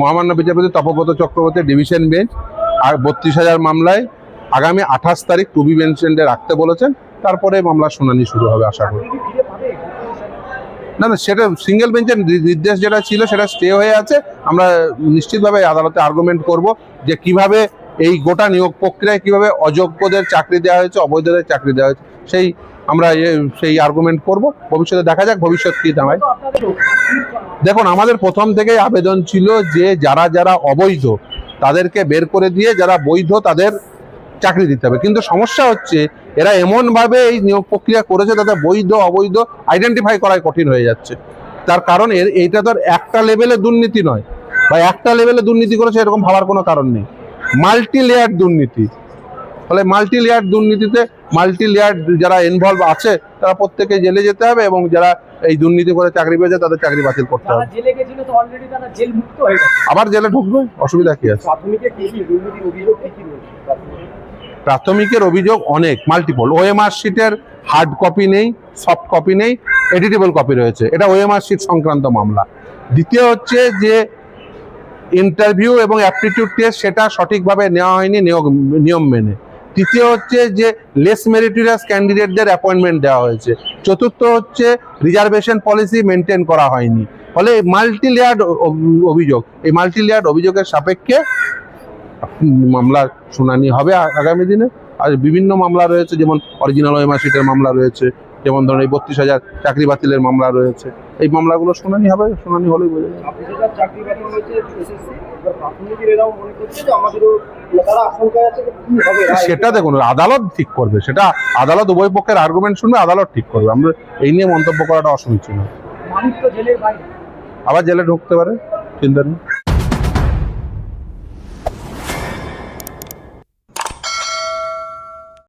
মহামান্য বিচারপতি Tapabrata Chakraborty division bench আর বত্রিশ হাজার মামলায় আগামী আঠাশ তারিখ টু বি বেঞ্চে রাখতে বলেছেন। তারপরে মামলার শুনানি শুরু হবে আশা করি। না না, সেটা সিঙ্গেল বেঞ্চের নির্দেশ যেটা ছিল সেটা স্টে হয়ে আছে। আমরা নিশ্চিতভাবে আদালতে আর্গুমেন্ট করব যে কীভাবে এই গোটা নিয়োগ প্রক্রিয়ায় কীভাবে অযোগ্যদের চাকরি দেওয়া হয়েছে, অবৈধদের চাকরি দেওয়া হয়েছে। সেই আমরা সেই আর্গুমেন্ট করব। ভবিষ্যতে দেখা যাক, ভবিষ্যৎ কি দাঁড়ায় দেখুন, আমাদের প্রথম থেকেই আবেদন ছিল যে যারা যারা অবৈধ, তাদেরকে বের করে দিয়ে যারা বৈধ, তাদের চাকরি দিতে হবে। কিন্তু সমস্যা হচ্ছে, এরা এমনভাবে এই নিয়োগ প্রক্রিয়া করেছে তাদের বৈধ, অবৈধ আইডেন্টিফাই করাই কঠিন হয়ে যাচ্ছে। তার কারণ এর, এইটা তো একটা লেভেলে দুর্নীতি নয়। বা একটা লেভেলে দুর্নীতি করেছে, এরকম ভাবার কোনো কারণ নেই। মাল্টি লেয়ার দুর্নীতি। ফলে মাল্টি লেয়ার দুর্নীতিতে মাল্টি লেয়ার যারা ইনভলভ আছে তারা প্রত্যেকে জেলে যেতে হবে এবং যারা এই দুর্নীতি করে চাকরি পেয়েছে তাদের চাকরি বাতিল করতে হবে। আবার জেলে ঢুকবে? অসুবিধা কি আছে? প্রাথমিকের অভিযোগ অনেক মাল্টিপল ওএমআর শিটের হার্ড কপি নেই সফট কপি নেই এডিটেবল কপি রয়েছে। এটা ওএমআর শিট সংক্রান্ত মামলা। দ্বিতীয় হচ্ছে যে ইন্টারভিউ এবং অ্যাপটিটিউড টেস্ট সেটা সঠিকভাবে নেওয়া হয়নি নিয়োগ নিয়ম মেনে। তৃতীয় হচ্ছে যে লেস মেরিটোরিয়াস ক্যান্ডিডেটদের অ্যাপয়েন্টমেন্ট দেওয়া হয়েছে। চতুর্থ হচ্ছে রিজার্ভেশন পলিসি মেনটেন করা হয়নি। ফলে মাল্টি লেয়ার্ড অভিযোগ, এই মাল্টি লেয়ার্ড অভিযোগের সাপেক্ষে মামলার শুনানি হবে আগামী দিনে। আর বিভিন্ন মামলা রয়েছে, যেমন অরিজিনাল ওএমআর শিটের মামলা রয়েছে যেমন ধরুন এই বত্রিশ হাজার চাকরি বাতিলের মামলা রয়েছে। এই মামলাগুলো শুনানি হবে শুনানি হলেই বোঝা যাবে? সেটা দেখুন আদালত ঠিক করবে সেটা আদালত উভয় পক্ষের আর্গুমেন্ট শুনবে আদালত ঠিক করবে। আমরা এই নিয়ে মন্তব্য করাটা অসমীচীন আবার জেলে ঢুকতে পারে চিন্তা নেই।